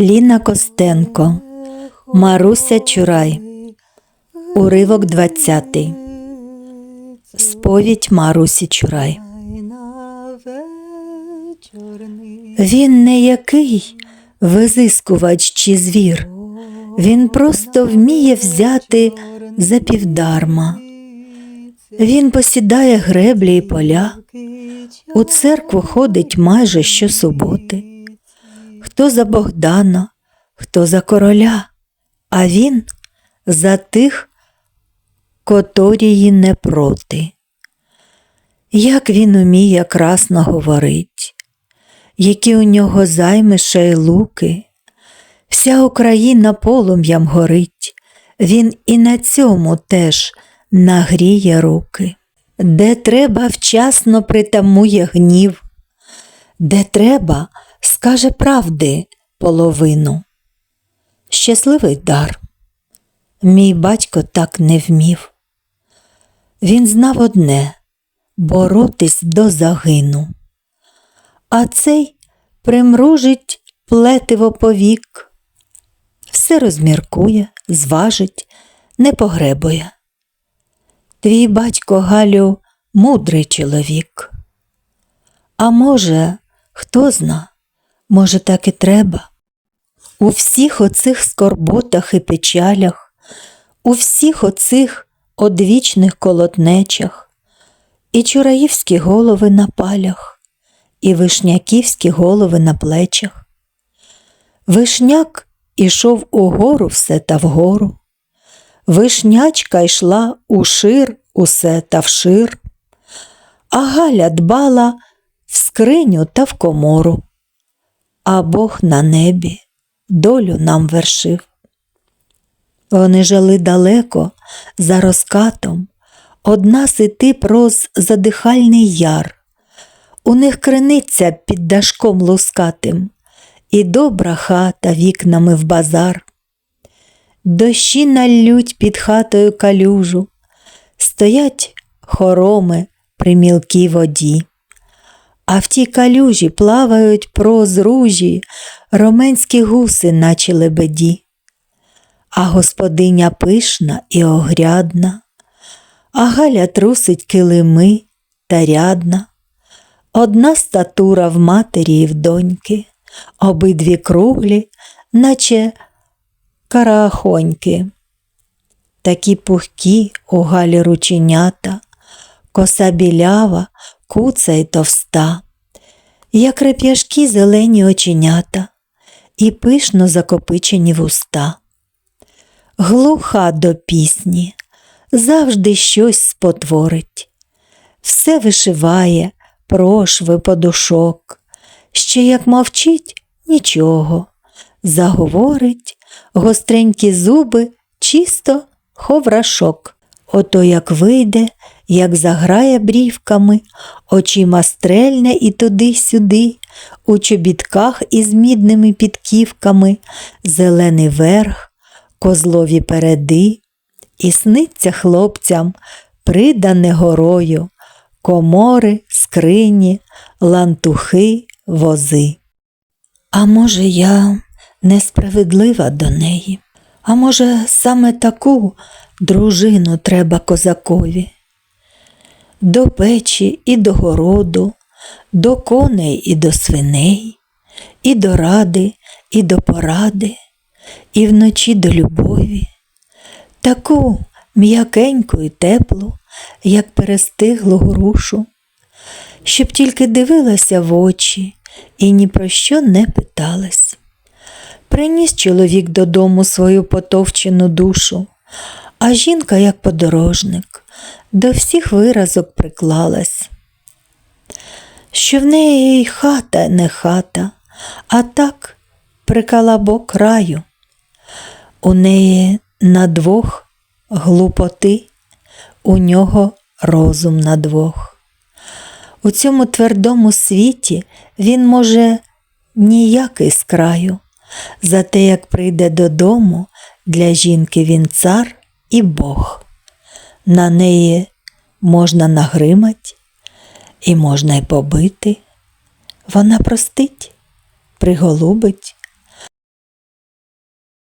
Ліна Костенко, Маруся Чурай, уривок 20. Сповідь Марусі Чурай. Він не який визискувач чи звір. Він просто вміє взяти за півдарма. Він посідає греблі і поля, у церкву ходить майже щосуботи. Хто за Богдана, хто за короля, а він за тих, котрії не проти. Як він уміє красно говорить, які у нього займиша й луки, вся Україна полум'ям горить, він і на цьому теж нагріє руки, де треба вчасно притамує гнів, де треба, скаже правди половину. Щасливий дар. Мій батько так не вмів. Він знав одне боротись до загину. А цей примружить плетиво повік, все розміркує, зважить, не погребує. Твій батько Галю мудрий чоловік. А може, хто зна, може, так і треба. У всіх оцих скорботах і печалях, у всіх оцих одвічних колотнечах, і чураївські голови на палях, і вишняківські голови на плечах. Вишняк ішов угору все та вгору, вишнячка йшла у шир усе та вшир, а Галя дбала в скриню та в комору, а Бог на небі долю нам вершив. Вони жили далеко за розкатом, одна сити проз задихальний яр. У них криниця під дашком лускатим, і добра хата вікнами в базар. Дощі налють під хатою калюжу, стоять хороми при мілкій воді. А в тій калюжі плавають прозружі роменські гуси, наче лебеді, а господиня пишна і огрядна, а Галя трусить килими та рядна. Одна статура в матері і в доньки, обидві круглі, наче карахоньки. Такі пухкі у Галі рученята, коса білява, куца й товста, як реп'яшки зелені оченята і пишно закопичені вуста. Глуха до пісні, завжди щось спотворить, все вишиває, прошви, подушок, ще як мовчить нічого, заговорить гостренькі зуби, чисто ховрашок. Ото як вийде, як заграє брівками, очима стрельне і туди-сюди, у чобітках із мідними підківками, зелений верх, козлові переди, і сниться хлопцям, придане горою, комори, скрині, лантухи, вози. А може, я несправедлива до неї, а може, саме таку дружину треба козакові. До печі і до городу, до коней і до свиней, і до ради, і до поради, і вночі до любові, таку м'якеньку і теплу, як перестиглу грушу, щоб тільки дивилася в очі і ні про що не питалась. Приніс чоловік додому свою потовчену душу, а жінка, як подорожник, до всіх виразок приклалась. Що в неї й хата не хата, а так прикалабок краю. У неї на двох глупоти, у нього розум на двох. У цьому твердому світі він може ніякий з краю. Зате як прийде додому, для жінки він цар і Бог. На неї можна нагримать і можна й побити. Вона простить, приголубить,